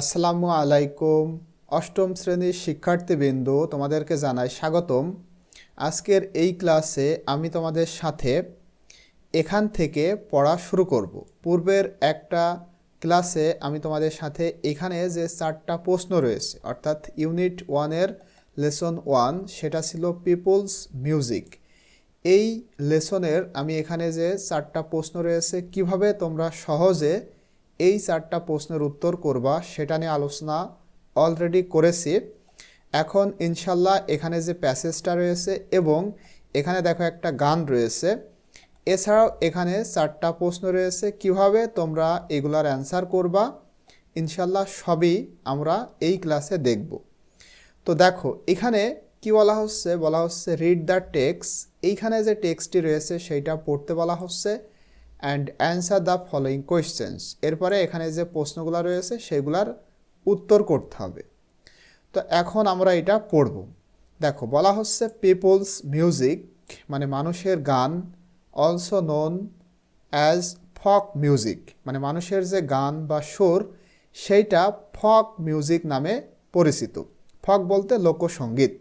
আসসালামু আলাইকুম। অষ্টম শ্রেণির শিক্ষার্থীবৃন্দ, তোমাদেরকে জানাই স্বাগতম। আজকের এই ক্লাসে আমি তোমাদের সাথে এখান থেকে পড়া শুরু করব। পূর্বের একটা ক্লাসে আমি তোমাদের সাথে এখানে যে চারটা প্রশ্ন রয়েছে, অর্থাৎ ইউনিট ওয়ানের লেসন ওয়ান, সেটা ছিল পিপলস মিউজিক। এই লেসনের আমি এখানে যে চারটা প্রশ্ন রয়েছে, কীভাবে তোমরা সহজে এই চারটা প্রশ্নের উত্তর করবা, সেটা নিয়ে আলোচনা অলরেডি করেছি। এখন ইনশাল্লাহ এখানে যে প্যাসেজটা রয়েছে এবং এখানে দেখো একটা গান রয়েছে। এছাড়াও এখানে চারটা প্রশ্ন রয়েছে, কীভাবে তোমরা এগুলার অ্যান্সার করবা? ইনশাল্লাহ সবই আমরা এই ক্লাসে দেখব। তো দেখো, এখানে কি বলা হচ্ছে? বলা হচ্ছে রিড দ্য টেক্স এইখানে যে টেক্সটটি রয়েছে, সেইটা পড়তে বলা হচ্ছে। And answer the following questions এরপরে এখানে যে প্রশ্নগুলো রয়েছে, সেগুলার উত্তর করতে হবে। তো এখন আমরা এটা পড়ব। দেখো, বলা হচ্ছে পিপলস মিউজিক মানে মানুষের গান also known as folk music মানে মানুষের যে গান বা সুর, সেইটা ফক মিউজিক নামে পরিচিত। ফক বলতে লোকসঙ্গীত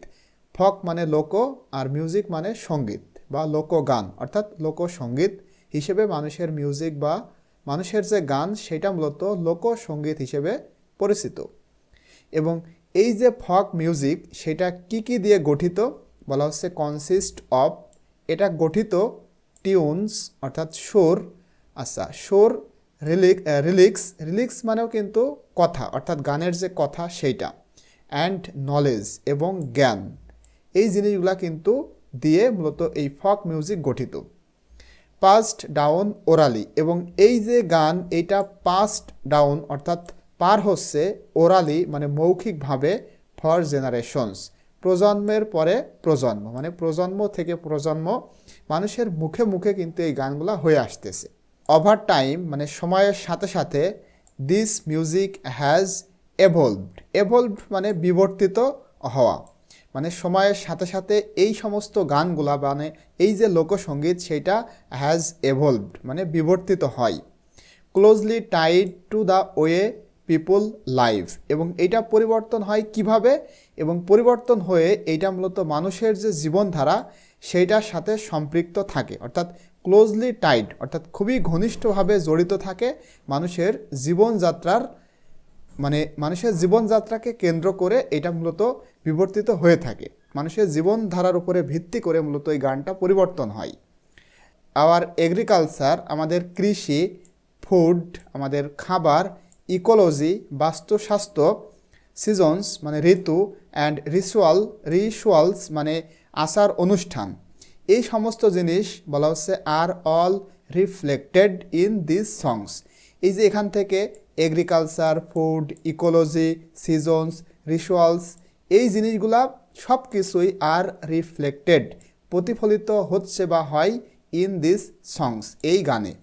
ফক মানে লোক আর মিউজিক মানে সংগীত বা লোকগান অর্থাৎ লোকসঙ্গীত হিসেবে মানুষের মিউজিক বা মানুষের যে গান, সেটা মূলত লোকসঙ্গীত হিসেবে পরিচিত। এবং এই যে ফক মিউজিক সেটা কি কি দিয়ে গঠিত? বলা হচ্ছে কনসিস্ট অফ এটা গঠিত টিউনস অর্থাৎ সুর। আচ্ছা সুর রিলিক রিলিক্স রিলিক্স মানেও কিন্তু কথা, অর্থাৎ গানের যে কথা, সেইটা। অ্যান্ড নলেজ এবং জ্ঞান। এই জিনিসগুলা কিন্তু দিয়ে মূলত এই ফক মিউজিক গঠিত। পাস্ট ডাউন ওরালি এবং এই যে গান এইটা পাস্ট ডাউন অর্থাৎ পার হচ্ছে ওরালি মানে মৌখিকভাবে ফর জেনারেশনস প্রজন্মের পরে প্রজন্ম মানে প্রজন্ম থেকে প্রজন্ম মানুষের মুখে মুখে কিন্তু এই গানগুলো হয়ে আসতেছে। ওভার টাইম মানে সময়ের সাথে সাথে this music has evolved evolved মানে বিবর্তিত হওয়া। মানে সময়ের সাথে সাথে এই সমস্ত গানগুলা মানে এই যে লোকসঙ্গীত, সেটা হ্যাজ এভলভড মানে বিবর্তিত হয়। Closely tied to the way people live এবং এটা পরিবর্তন হয় কীভাবে? এবং পরিবর্তন হয়ে এইটা মূলত মানুষের যে জীবনধারা, সেইটার সাথে সম্পৃক্ত থাকে। অর্থাৎ ক্লোজলি টাইড অর্থাৎ খুবই ঘনিষ্ঠভাবে জড়িত থাকে মানুষের জীবনযাত্রার মানে মানুষের জীবনযাত্রাকে কেন্দ্র করে এটা মূলত বিবর্তিত হয়ে থাকে। মানুষের জীবনধারার উপরে ভিত্তি করে মূলত এই গানটা পরিবর্তন হয়। আবার এগ্রিকালচার আমাদের কৃষি ফুড আমাদের খাবার ইকোলজি বাস্তুস্বাস্থ্য সিজনস মানে ঋতু অ্যান্ড রিচুয়াল রিচুয়ালস মানে আচার অনুষ্ঠান। এই সমস্ত জিনিস বলা হচ্ছে are all reflected in this songs এই যে এখান থেকে agriculture food ecology seasons rituals এই জিনিসগুলা সব কিছুই আর রিফ্লেক্টেড প্রতিফলিত হচ্ছে বা হয় ইন দিস সংস এই গানে।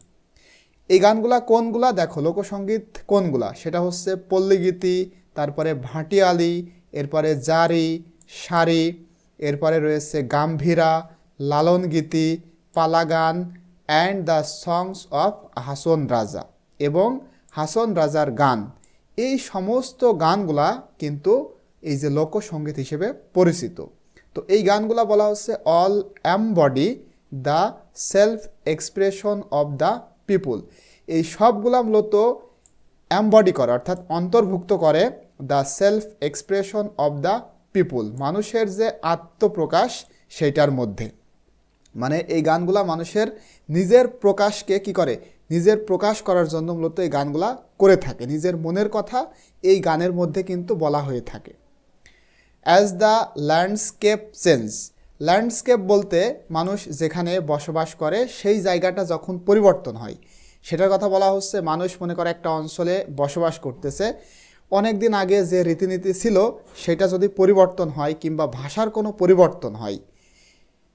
এই গানগুলা কোনগুলা? দেখো লোকসঙ্গীত কোনগুলা? সেটা হচ্ছে পল্লীগীতি, তারপরে ভাটিয়ালি, এরপরে জারি, সারি, এরপরে রয়েছে গাম্ভীরা লালন গীতি পালাগান and the songs of Hasan Raja. এবং হাসন রাজার গান। এই সমস্ত গানগুলা কিন্তু এই যে লোকসঙ্গীত হিসেবে পরিচিত। তো এই গানগুলা বলা হচ্ছে all embody the self expression of the people. এই সবগুলা মূলত অ্যাম্বডি করে, অর্থাৎ অন্তর্ভুক্ত করে the self expression of the people, মানুষের যে আত্মপ্রকাশ সেইটার মধ্যে। মানে এই গানগুলা মানুষের নিজের প্রকাশকে কি করে? নিজের প্রকাশ করার জন্য মূলত এই গানগুলা করে থাকে। নিজের মনের কথা এই গানের মধ্যে কিন্তু বলা হয়ে থাকে। As the landscape change landscape বলতে মানুষ যেখানে বসবাস করে সেই জায়গাটা যখন পরিবর্তন হয়, সেটার কথা বলা হচ্ছে মানুষ মনে করে একটা অঞ্চলে বসবাস করতেছে। অনেক দিন আগে যে রীতিনীতি ছিল, সেটা যদি পরিবর্তন হয় কিংবা ভাষার কোনো পরিবর্তন হয়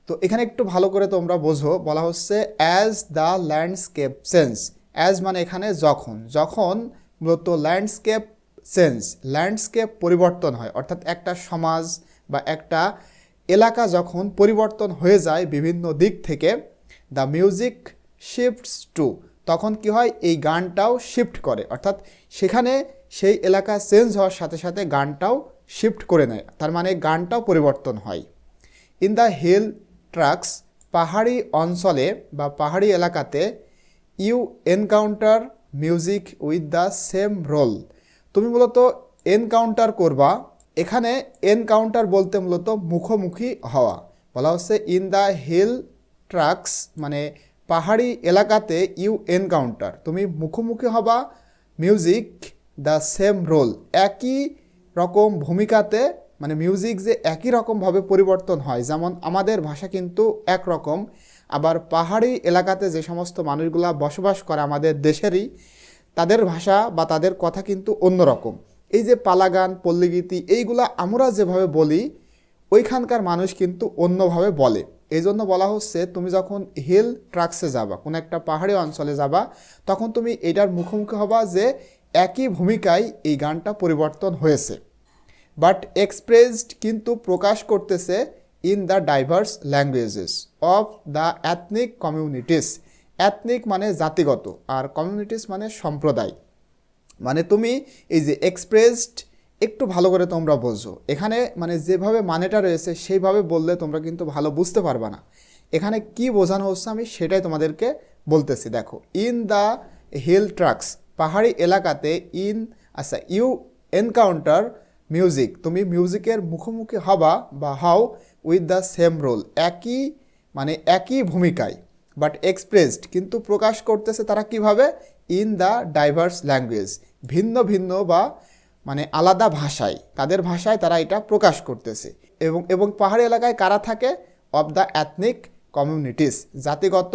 তো এখানে একটু ভালো করে তোমরা বোঝো, বলা হচ্ছে as the landscape change as মানে এখানে যখন যখন মূলত ল্যান্ডস্কেপ চেঞ্জ ল্যান্ডস্কেপ পরিবর্তন হয়। অর্থাৎ একটা সমাজ বা একটা এলাকা যখন পরিবর্তন হয়ে যায় বিভিন্ন দিক থেকে দ্য মিউজিক শিফটস টু তখন কি হয়? এই গানটাও শিফট করে। অর্থাৎ সেখানে সেই এলাকা চেঞ্জ হওয়ার সাথে সাথে গানটাও শিফট করে নেয়। তার মানে গানটাও পরিবর্তন হয়। ইন দ্য হিল ট্রাক্স পাহাড়ি অঞ্চলে বা পাহাড়ি এলাকাতে you encounter music with the same role. তুমি মূলত এনকাউন্টার করবা। এখানে এনকাউন্টার বলতে মূলত মুখোমুখি হওয়া। বলা হচ্ছে ইন দ্য হিল ট্রাক্স মানে পাহাড়ি এলাকাতে ইউ এনকাউন্টার। তুমি মুখোমুখি হবা, মিউজিক দ্য সেম রোল। একই রকম ভূমিকাতে মানে মিউজিক যে একই রকমভাবে পরিবর্তন হয়, যেমন আমাদের ভাষা কিন্তু একরকম, আবার পাহাড়ি এলাকাতে যে সমস্ত মানুষগুলা বসবাস করে আমাদের দেশেরই, তাদের ভাষা বা তাদের কথা কিন্তু অন্যরকম। এই যে পালাগান, পল্লীগীতি, এইগুলা আমরা যেভাবে বলি, ওইখানকার মানুষ কিন্তু অন্যভাবে বলে। এই জন্য বলা হচ্ছে, তুমি যখন হিল ট্রাক্সে যাবা, কোনো একটা পাহাড়ি অঞ্চলে যাবা, তখন তুমি এটার মুখোমুখি হবা যে একই ভূমিকায় এই গানটা পরিবর্তন হয়েছে। বাট এক্সপ্রেসড কিন্তু প্রকাশ করতেছে in the diverse languages of the ethnic communities ethnic মানে জাতিগত আর কমিউনিটিস মানে সম্প্রদায়। মানে তুমি এই যে এক্সপ্রেসড একটু ভালো করে তোমরা বোঝো এখানে মানে যেভাবে মানেটা রয়েছে সেইভাবে বললে তোমরা কিন্তু ভালো বুঝতে পারবা না। এখানে কি বোঝানো হচ্ছে আমি সেটাই তোমাদেরকে বলতেছি, দেখো। ইন দ্য হিল ট্রাক্স পাহাড়ি এলাকাতে ইন আচ্ছা ইউ এনকাউন্টার মিউজিক তুমি মিউজিকের মুখোমুখি হবা বা how with the same role একই মানে একই ভূমিকায় বাট এক্সপ্রেসড কিন্তু প্রকাশ করতেছে তারা কীভাবে? ইন দ্য ডাইভার্স ল্যাঙ্গুয়েজ ভিন্ন ভিন্ন বা মানে আলাদা ভাষায়। তাদের ভাষায় তারা এটা প্রকাশ করতেছে। এবং এবং পাহাড়ি এলাকায় কারা থাকে? অব দ্য অ্যাথনিক কমিউনিটিস, জাতিগত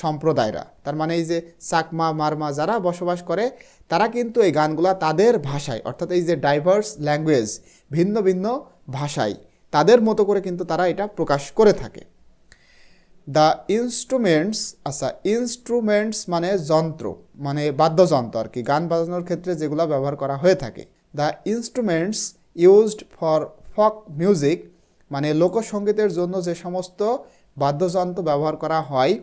সম্প্রদায়রা। তার মানে এই যে চাকমা, মারমা যারা বসবাস করে, তারা কিন্তু এই গানগুলা তাদের ভাষায়, অর্থাৎ এই যে ডাইভার্স ল্যাঙ্গুয়েজ ভিন্ন ভিন্ন ভাষায়, তাদের মতো করে কিন্তু তারা এটা প্রকাশ করে থাকে। দ্য ইনস্ট্রুমেন্টস আচ্ছা ইনস্ট্রুমেন্টস মানে যন্ত্র মানে বাদ্যযন্ত্র আর কি, গান বাজানোর ক্ষেত্রে যেগুলো ব্যবহার করা হয়ে থাকে। The instruments used for folk music মানে লোকসঙ্গীতের জন্য যে সমস্ত বাদ্যযন্ত্র ব্যবহার করা হয়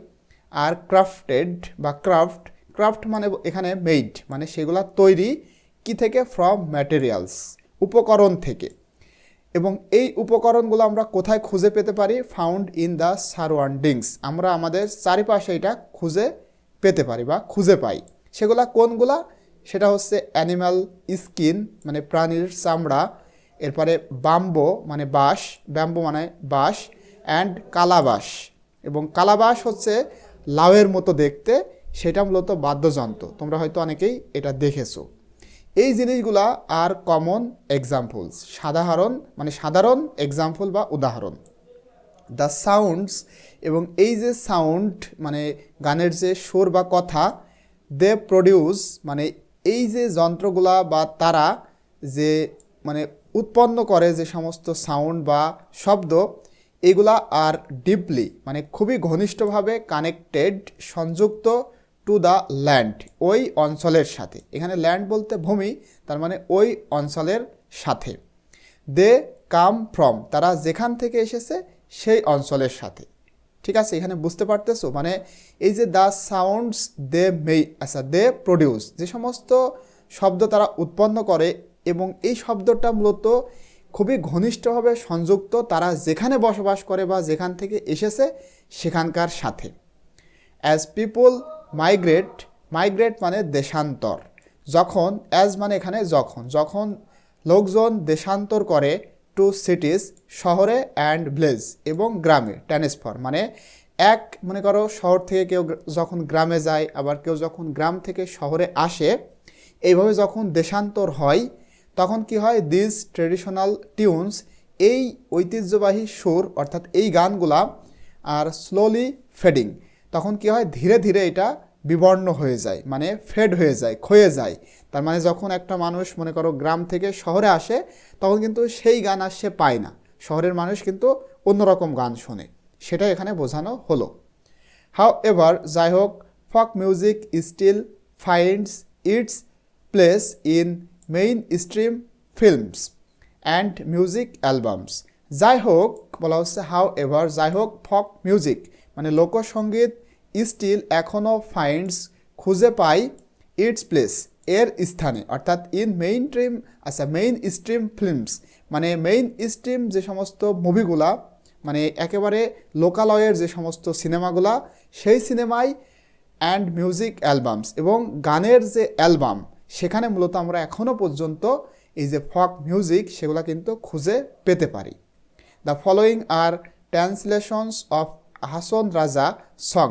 আর ক্রাফটেড বা ক্রাফট ক্রাফট মানে এখানে মেড মানে সেগুলা তৈরি কি থেকে? ফ্রম ম্যাটেরিয়ালস উপকরণ থেকে। এবং এই উপকরণগুলো আমরা কোথায় খুঁজে পেতে পারি? ফাউন্ড ইন দ্য সারাউন্ডিংস আমরা আমাদের চারিপাশে এটা খুঁজে পেতে পারি বা খুঁজে পাই। সেগুলা কোনগুলা? সেটা হচ্ছে অ্যানিম্যাল স্কিন মানে প্রাণীর চামড়া। এরপরে বাম্বো মানে বাঁশ। ব্যাম্বো মানে বাঁশ। অ্যান্ড কালাবাস এবং কালাবাস হচ্ছে লাউয়ের মতো দেখতে, সেটা মূলত বাদ্যযন্ত্র। তোমরা হয়তো অনেকেই এটা দেখেছ। এই জিনিসগুলা আর কমন এক্সাম্পলস সাধারণ মানে সাধারণ এক্সাম্পল বা উদাহরণ। দ্য সাউন্ডস এবং এই যে সাউন্ড মানে গানের যে সুর বা কথা দে প্রডিউস মানে এই যে যন্ত্রগুলা বা তারা যে মানে উৎপন্ন করে যে সমস্ত সাউন্ড বা শব্দ এগুলা আর ডিপলি মানে খুবই ঘনিষ্ঠভাবে কানেক্টেড সংযুক্ত টু দ্য ল্যান্ড ওই অঞ্চলের সাথে। এখানে ল্যান্ড বলতে ভূমি, তার মানে ওই অঞ্চলের সাথে। দে কাম ফ্রম তারা যেখান থেকে এসেছে, সেই অঞ্চলের সাথে। ঠিক আছে, এখানে বুঝতে পারতেছো? মানে এই যে দ্য সাউন্ডস দে মে আচ্ছা দে প্রডিউস যে সমস্ত শব্দ তারা উৎপন্ন করে এবং এই শব্দটা মূলত খুবই ঘনিষ্ঠভাবে সংযুক্ত, তারা যেখানে বসবাস করে বা যেখান থেকে এসেছে সেখানকার সাথে। অ্যাজ পিপল মাইগ্রেট মাইগ্রেট মানে দেশান্তর। যখন অ্যাজ মানে এখানে যখন। যখন লোকজন দেশান্তর করে টু সিটিজ শহরে অ্যান্ড ভিলেজ এবং গ্রামে ট্রান্সফার মানে এক, মনে করো, শহর থেকে কেউ যখন গ্রামে যায়, আবার কেউ যখন গ্রাম থেকে শহরে আসে, এইভাবে যখন দেশান্তর হয় তখন কি হয়? দিস ট্রেডিশনাল টিউনস এই ঐতিহ্যবাহী সুর, অর্থাৎ এই গানগুলা, আর স্লোলি ফেডিং তখন কি হয়? ধীরে ধীরে এটা বিবর্ণ হয়ে যায় মানে ফেড হয়ে যায়, ক্ষয়ে যায়। তার মানে যখন একটা মানুষ, মনে করো, গ্রাম থেকে শহরে আসে, তখন কিন্তু সেই গান আর সে পায় না। শহরের মানুষ কিন্তু অন্যরকম গান শোনে। সেটা এখানে বোঝানো হলো। হাউ এভার যাই হোক folk music still finds its place in mainstream films and music albums যাই হোক বলা হচ্ছে হাউ এভার যাই হোক ফক মিউজিক মানে লোকসঙ্গীত স্টিল এখনও ফাইন্ডস খুঁজে পাই ইটস প্লেস এর স্থানে, অর্থাৎ ইন মেইন স্ট্রিম আচ্ছা মেইন স্ট্রিম ফিল্মস মানে মেইন স্ট্রিম যে সমস্ত মুভিগুলা মানে একেবারে লোকালয়ের যে সমস্ত সিনেমাগুলা সেই সিনেমায় অ্যান্ড মিউজিক অ্যালবামস এবং গানের যে অ্যালবাম সেখানে মূলত আমরা এখনও পর্যন্ত এই যে ফক মিউজিক সেগুলো কিন্তু খুঁজে পেতে পারি। The following are translations of Hasan Raja song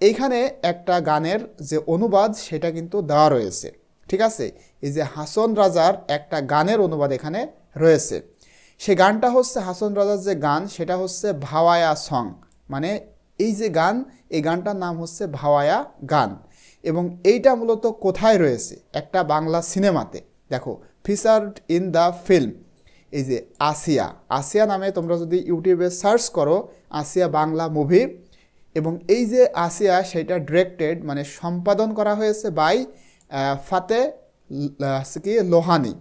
এইখানে একটা গানের যে অনুবাদ সেটা কিন্তু দেওয়া রয়েছে। ঠিক আছে? এই যে হাসন রাজার একটা গানের অনুবাদ এখানে রয়েছে। সে গানটা হচ্ছে হাসন রাজার যে গান সেটা হচ্ছে ভাওয়ায়া সং মানে এই যে গান, এই গানটার নাম হচ্ছে ভাওয়ায়া গান। এবং এইটা মূলত কোথায় রয়েছে? একটা বাংলা সিনেমাতে। দেখো ফিচার্ড ইন দ্য ফিল্ম। এই যে আসিয়া। আসিয়া নামে তোমরা যদি ইউটিউবে সার্চ করো, আসিয়া বাংলা মুভি, এবং এই যে আসিয়া, সেটা ডিরেক্টেড মানে সম্পাদন করা হয়েছে বাই ফাতে কি, লোহানি।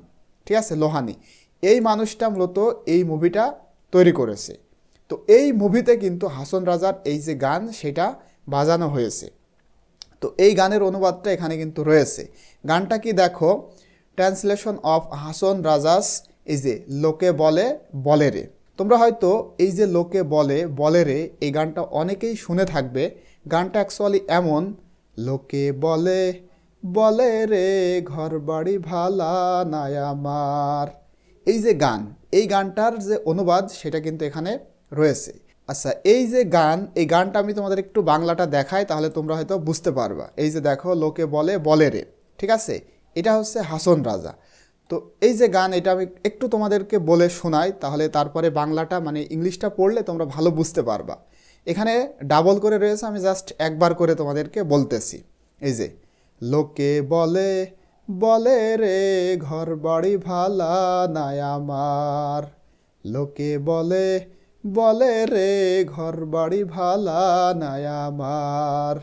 ঠিক আছে? লোহানি। এই মানুষটা মূলত এই মুভিটা তৈরি করেছে। তো এই মুভিতে কিন্তু হাসন রাজার এই যে গান, সেটা বাজানো হয়েছে। তো এই গানের অনুবাদটা এখানে কিন্তু রয়েছে। গানটা কি দেখো? ট্রান্সলেশন অফ হাসন রাজাস এই যে লোকে বলে বলে রে। তোমরা হয়তো এই যে লোকে বলে বলে রে, এই গানটা অনেকেই শুনে থাকবে। গানটা অ্যাকচুয়ালি এমন, লোকে বলে বলে রে ঘর বাড়ি ভালা নাই আমার। এই যে গান, এই গানটার যে অনুবাদ, সেটা কিন্তু এখানে রয়েছে। আচ্ছা এই যে গান, এই গানটা আমি তোমাদের একটু বাংলাটা দেখাই, তাহলে তোমরা হয়তো বুঝতে পারবা। এই যে দেখো, লোকে বলে বলে রে ঠিক আছে? এটা হচ্ছে হাসন রাজা। তো এই যে গান, এটা আমি একটু তোমাদেরকে বলে শোনাই, তাহলে তারপরে বাংলাটা মানে ইংলিশটা পড়লে তোমরা ভালো বুঝতে পারবা। এখানে ডাবল করে রয়েছে, আমি জাস্ট একবার করে তোমাদেরকে বলতেছি। এই যে, লোকে বলে বলে রে ঘর বাড়ি ভালা নাই আমার। লোকে বলে বলে রে ঘর বাড়ি ভালা নাই আমার।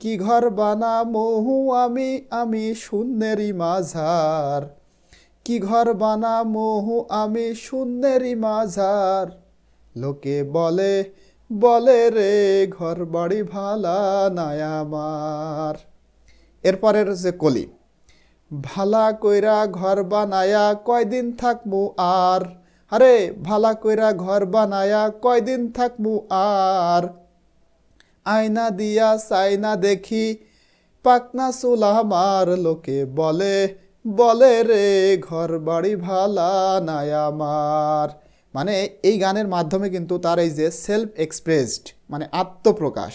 কি ঘর বানা মহু আমি আমি শূন্যেরই মাঝার। কি ঘর বানা মহু আমি, শূন্যেরই মাঝার। লোকে বলে বলে রে ঘর বাড়ি ভালা নাই আমার। এরপরের যে কলি, ভালা কইরা ঘর বানায়া কয়দিন থাকমু আর? আরে ভালা কইরা ঘর বানায়া কয়দিন থাকমু আর? আয়না দিয়া সাইনা দেখি পাকনা চুল আমার লোকে বলে বলে রে ঘর বাড়ি ভালা নাই আমার। মানে এই গানের মাধ্যমে কিন্তু তার এই যে সেলফ এক্সপ্রেসড মানে আত্মপ্রকাশ,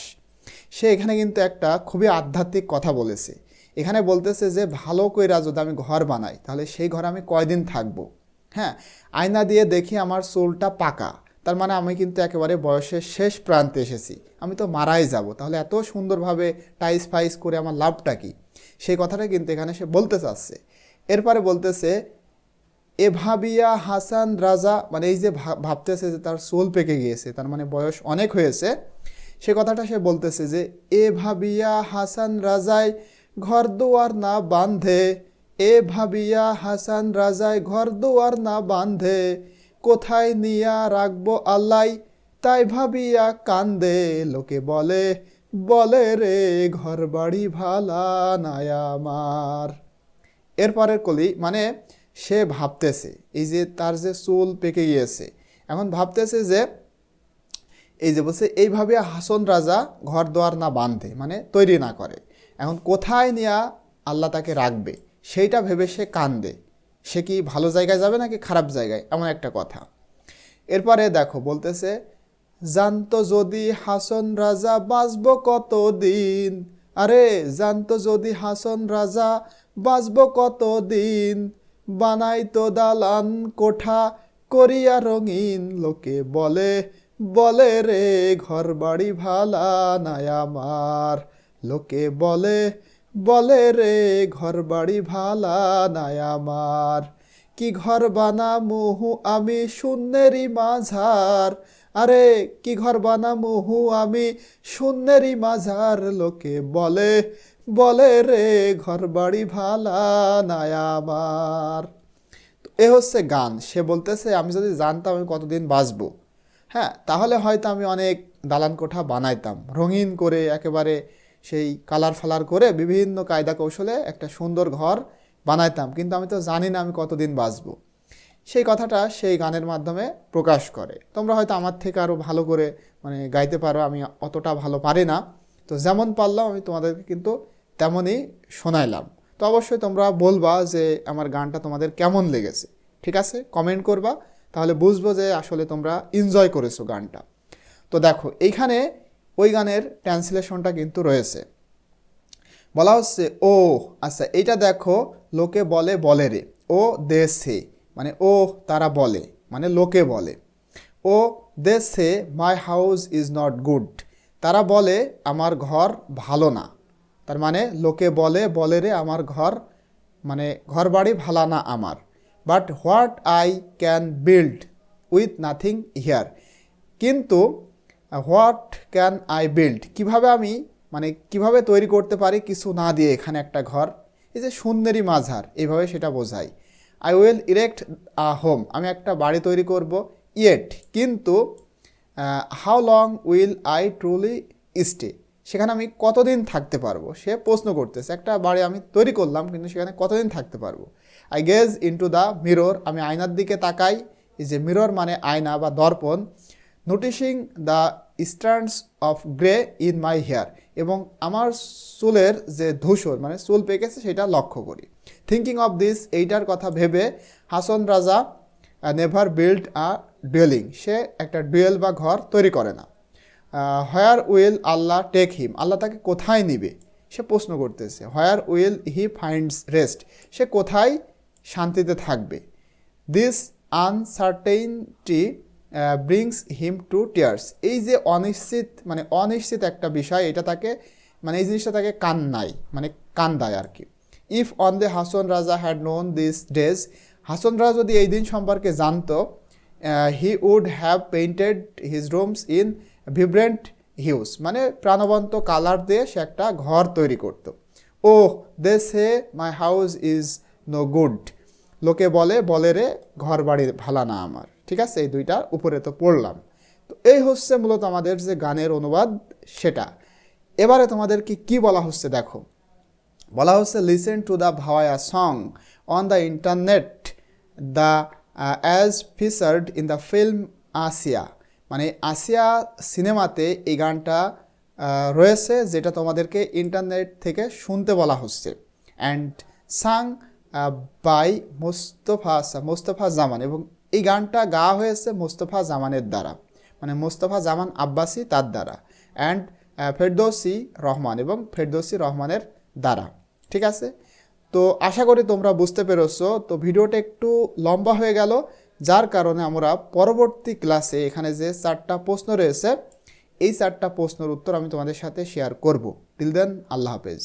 সে এখানে কিন্তু একটা খুবই আধ্যাত্মিক কথা বলেছে। এখানে বলতেছে যে ভালো কইরা যদি আমি ঘর বানাই, তাহলে সেই ঘরে আমি কয়দিন থাকব? হ্যাঁ আয়না দিয়ে দেখি আমার চুলটা পাকা। তার মানে আমি কিন্তু একেবারে বয়সের শেষ প্রান্তে এসেছি। আমি তো মারাই যাব। তাহলে এত সুন্দরভাবে টাইস ফাইস করে আমার লাভটা কি? সেই কথাটা কিন্তু এখানে সে বলতে চাচ্ছে। এরপরে বলতেছে, এ ভাবিয়া হাসান রাজা মানে এই যে ভাবতেছে যে তার চুল পেকে গিয়েছে, তার মানে বয়স অনেক হয়েছে। সে কথাটা সে বলতেছে যে, এ ভাবিয়া হাসান রাজায় ঘর দুয়ার না বান্ধে এ ভাবিয়া হাসান রাজায় ঘর দুয়ার না বান্ধে কোথায় নিয়া রাখব আল্লাই? তাই ভাবিয়া কান্দে, লোকে বলে বলে রে ঘর বাড়ি ভালা নাই আমার। এরপরের কলি মানে সে ভাবতেছে, এই যে তার যে চুল পেকে গিয়েছে এখন ভাবতেছে যে, এই যে বলছে এইভাবে হাসন রাজা ঘর দোয়ার না বাঁধে মানে তৈরি না করে। এখন কোথায় নিয়া আল্লাহ তাকে রাখবে? সেইটা ভেবে সে কান্দে। সে কি ভালো জায়গায় যাবে নাকি খারাপ জায়গায়? এমন একটা কথা। এরপরে দেখো, বলতেছে, জানতো যদি হাসন রাজা বাঁচব কত দিন আরে, জানতো যদি হাসন রাজা বাঁচব কত দিন বানাইতো দালান কোঠা করিয়া রঙিন লোকে বলে বলে রে ঘর বাড়ি ভালা নাই আমার। লোকে বলে বলে রে ঘর বাড়ি ভালা নাই আমার। কি ঘর বানা মুহু আমি শূন্যেরই মাঝার। আরে, কি ঘর বানা মুহু আমি শূন্যেরই মাঝার। লোকে বলে বলে রে ঘর বাড়ি ভালা নাই আমার। এ হচ্ছে গান। সে বলতেছে, আমি যদি জানতাম আমি কতদিন বাঁচবো। হ্যাঁ তাহলে হয়তো আমি অনেক দালান কোঠা বানাইতাম। রঙিন করে একেবারে সেই কালার ফালার করে বিভিন্ন কায়দা কৌশলে একটা সুন্দর ঘর বানাইতাম। কিন্তু আমি তো জানি না আমি কতদিন বাঁচবো। সেই কথাটা সেই গানের মাধ্যমে প্রকাশ করে। তোমরা হয়তো আমার থেকে আরও ভালো করে মানে গাইতে পারো, আমি অতটা ভালো পারি না। তো যেমন পারলাম, আমি তোমাদেরকে কিন্তু তেমনই শোনাইলাম। তো অবশ্যই তোমরা বলবা যে আমার গানটা তোমাদের কেমন লেগেছে। ঠিক আছে? কমেন্ট করবা, তাহলে বুঝব যে আসলে তোমরা এনজয় করেছ গানটা। তো দেখো, এইখানে ওই গানের ট্রান্সলেশনটা কিন্তু রয়েছে। বলা হচ্ছে, ও আচ্ছা এইটা দেখো, লোকে বলে বলে রে। ও দেশে মানে ও তারা বলে মানে লোকে বলে। ও they say my house is not good তারা বলে, আমার ঘর ভালো না। তার মানে লোকে বলে বলে রে, আমার ঘর মানে ঘর বাড়ি ভালো না আমার। But what I can build with nothing here কিন্তু হোয়াট ক্যান আই বিল্ড কীভাবে আমি মানে কীভাবে তৈরি করতে পারি কিছু না দিয়ে এখানে একটা ঘর? এই যে সুন্দরী মাঝার, এইভাবে সেটা বোঝাই। I will erect a home আমি একটা বাড়ি তৈরি করব ইয়েট কিন্তু how long will I truly stay সেখানে আমি কতদিন থাকতে পারব? সে প্রশ্ন করতেছে। একটা বাড়ি আমি তৈরি করলাম, কিন্তু সেখানে কতদিন থাকতে পারব? I gaze into the mirror আমি আয়নার দিকে তাকাই। এই যে মিরর মানে আয়না বা দর্পণ। Noticing the stands of grey in my hair এবং আমার চুলের যে ধূসর মানে চুল পেকেছে সেটা লক্ষ্য করি। থিঙ্কিং অফ দিস এইটার কথা ভেবে Hason Raja never build a dwelling সে একটা ডুয়েল বা ঘর তৈরি করে না। Where will Allah take him আল্লাহ তাকে কোথায় নিবে? সে প্রশ্ন করতেছে। Where will he finds rest সে কোথায় শান্তিতে থাকবে? This uncertainty brings him to tears এই যে অনিশ্চিত মানে অনিশ্চিত একটা বিষয়, এটা তাকে মানে এই জিনিসটা তাকে কান্নাই মানে কান্দায় আর কি। If on the Hasan Raja had known this days Hasan Raja যদি এই দিন সম্পর্কে জানতো he would have painted his rooms in vibrant hues মানে প্রাণবন্ত কালার দিয়ে সে একটা ঘর তৈরি করতো। ও they say my house is no good লোকে বলে বলে রে ঘর বাড়ি ভালা না আমার। ঠিক আছে? এই দুইটা উপরে তো পড়লাম। তো এই হচ্ছে মূলত আমাদের যে গানের অনুবাদ, সেটা। এবারে তোমাদেরকে কি বলা হচ্ছে দেখো। বলা হচ্ছে listen to the Bhawaiya song on the internet the as featured in the film Asiya মানে আসিয়া সিনেমাতে এই গানটা রয়েছে, যেটা তোমাদেরকে ইন্টারনেট থেকে শুনতে বলা হচ্ছে। And sung by Mostafa Mostafa Zaman এবং এই গানটা গাওয়া হয়েছে মোস্তফা জামানের দ্বারা। মানে মোস্তফা জামান আব্বাসি তার দ্বারা। অ্যান্ড ফেরদৌসি রহমান এবং ফেরদৌসি রহমানের দ্বারা। ঠিক আছে? তো আশা করি তোমরা বুঝতে পেরেছ। তো ভিডিওটা একটু লম্বা হয়ে গেল, যার কারণে আমরা পরবর্তী ক্লাসে এখানে যে চারটা প্রশ্ন রয়েছে, এই চারটা প্রশ্নের উত্তর আমি তোমাদের সাথে শেয়ার করব। টিল দেন আল্লাহ হাফেজ।